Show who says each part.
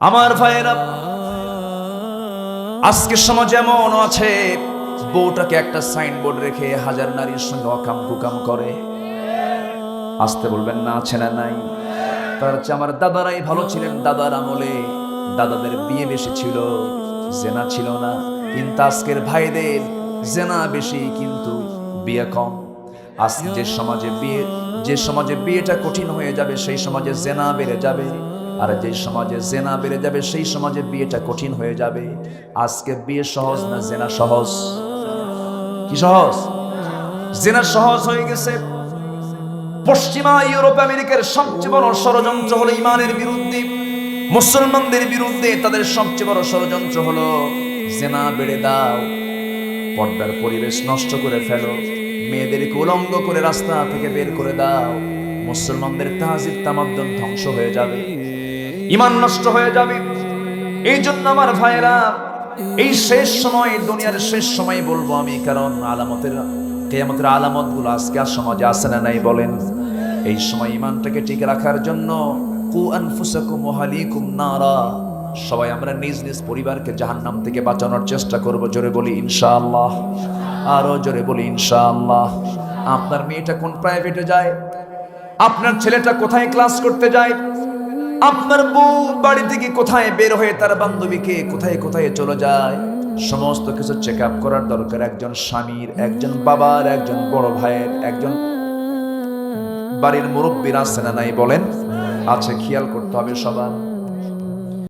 Speaker 1: আমার ভাইয়েরা আজকের সমাজ এমন আছে, বউটাকে একটা সাইনবোর্ড রেখে হাজার নারীর সঙ্গে অকাম কুকাম করে। আসতে বলবেন না, আছে না নাই? তার হচ্ছে আমার দাদারাই ভালো ছিলেন, দাদার আমলে। দাদাদের বিয়ে বেশি ছিল, জেনা ছিল না। কিন্তু আজকের ভাইদের জেনা বেশি, কিন্তু বিয়ে কম। আজকে যে সমাজে বিয়ে যে সমাজে বিয়েটা কঠিন হয়ে যাবে, সেই সমাজে জেনা বেড়ে যাবে। আর যে সমাজে জেনা বেড়ে যাবে, সেই সমাজে বিয়েটা কঠিন হয়ে যাবে। আজকে বিয়ে সহজ না জেনা সহজ? কি সহজ? জেনা সহজ হয়ে গেছে। পশ্চিমা ইউরোপ, আমেরিকার সবচেয়ে বড় ষড়যন্ত্র হলো ইমানের বিরুদ্ধে। মুসলমানদের বিরুদ্ধে তাদের সবচেয়ে বড় ষড়যন্ত্র হলো জেনা বেড়ে দাও। পর্দার পরিবেশ নষ্ট করে ফেলো। মেয়েদেরকে উলঙ্গ করে রাস্তা থেকে বের করে দাও। মুসলমানদের তাহাজির তামাদ্দন ধ্বংস হয়ে যাবে। ইমান নষ্ট হয়ে যাবে। এই জন্য আমার ভাইয়েরা, এই শেষ সময় দুনিয়ার শেষ সময় বলব আমি, কারণ আলামতের, কেয়ামতের আলামতগুলো আজকে আর সমাজে আসে না, নাই বলেন। এই সময় ইমানটাকে ঠিক রাখার জন্য, কু আনফুসাকুম ওয়াহালিকুম নারা, সবাই আমরা নিজ নিজ পরিবারকে জাহান্নাম থেকে বাঁচানোর চেষ্টা করব, জোরে বলি ইনশাআল্লাহ। আরও জোরে বলি ইনশাআল্লাহ। আপনার মেয়েটা কোন প্রাইভেটে যায়? আপনার ছেলেটা কোথায় ক্লাস করতে যায়? আপনার বউ বাড়ি থেকে কোথায় বের হয়ে তার বান্ধবীকে কোথায় কোথায় চলে যায়? সমস্ত কিছু চেক আপ করার দরকার। একজন স্বামীর, একজন বাবার, একজন বড় ভাইয়ের, একজন বাড়ির মুরব্বীর আছে না নাই বলেন? আছে, খেয়াল করতে হবে সবার।